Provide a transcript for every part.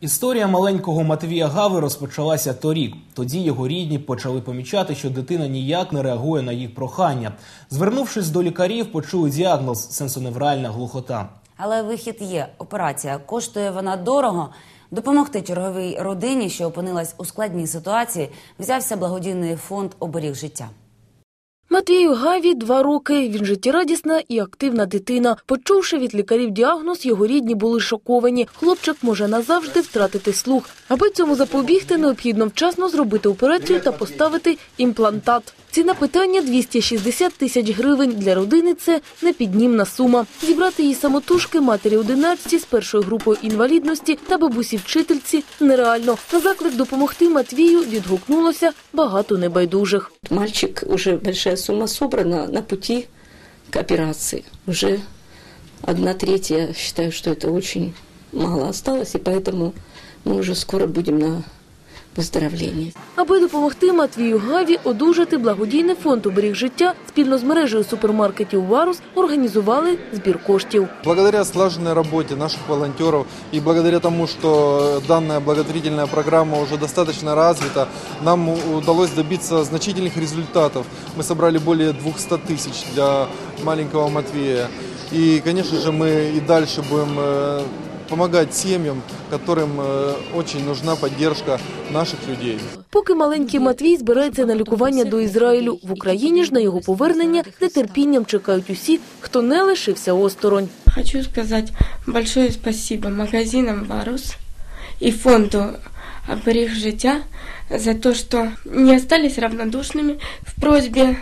Історія маленького Матвія Гави розпочалася торік. Тоді його рідні почали помічати, що дитина ніяк не реагує на їх прохання. Звернувшись до лікарів, почули діагноз сенсоневральна глухота. Але вихід є. Операція коштує вона дорого. Допомогти черговій родині, що опинилась у складній ситуації, взявся благодійний фонд оберіг життя. Матвію Гаві два роки. Він життєрадісна і активна дитина. Почувши від лікарів діагноз, його рідні були шоковані. Хлопчик може назавжди втратити слух. Аби цьому запобігти, необхідно вчасно зробити операцію та поставити імплантат. Ціна питання 260 тисяч гривень. Для родини це непіднімна сума. Зібрати її самотужки матері 11 з першою групою інвалідності та бабусі вчительці нереально. На заклик допомогти Матвію відгукнулося багато небайдужих. Мальчик, уже большая сумма собрана на пути к операции. Уже одна треть, я считаю, что это очень мало осталось, и поэтому мы уже скоро будем на выздоровлении. Аби допомогти Матвію Гаві одужати, благодійний фонд «Оберіг життя» спільно з мережею супермаркетів «Варус» організували збір коштів. Благодаря слаженной работе наших волонтеров и благодаря тому, что данная благотворительная программа уже достаточно развита, нам удалось добиться значительных результатов. Мы собрали более 200 тысяч для маленького Матвея. И, конечно же, мы и дальше будем э, помогать семьям, которым э, очень нужна поддержка наших людей. Поки маленький Матвій збирається на лікування до Ізраїлю, в Україні ж на його повернення з нетерпінням чекають усі, хто не лишився осторонь. Хочу сказать большое спасибо магазинам «Варус» и фонду «Оберег життя» за то, что не остались равнодушными в просьбе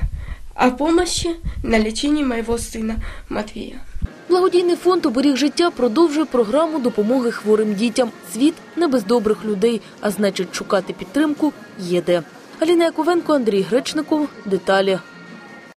о помощи на лечение моего сына Матвея. Благодійний фонд «Оберіг життя» продовжує програму допомоги хворим дітям. Світ не без добрих людей, а значить шукати підтримку є де. Аліна Яковенко, Андрій Гречников. Деталі.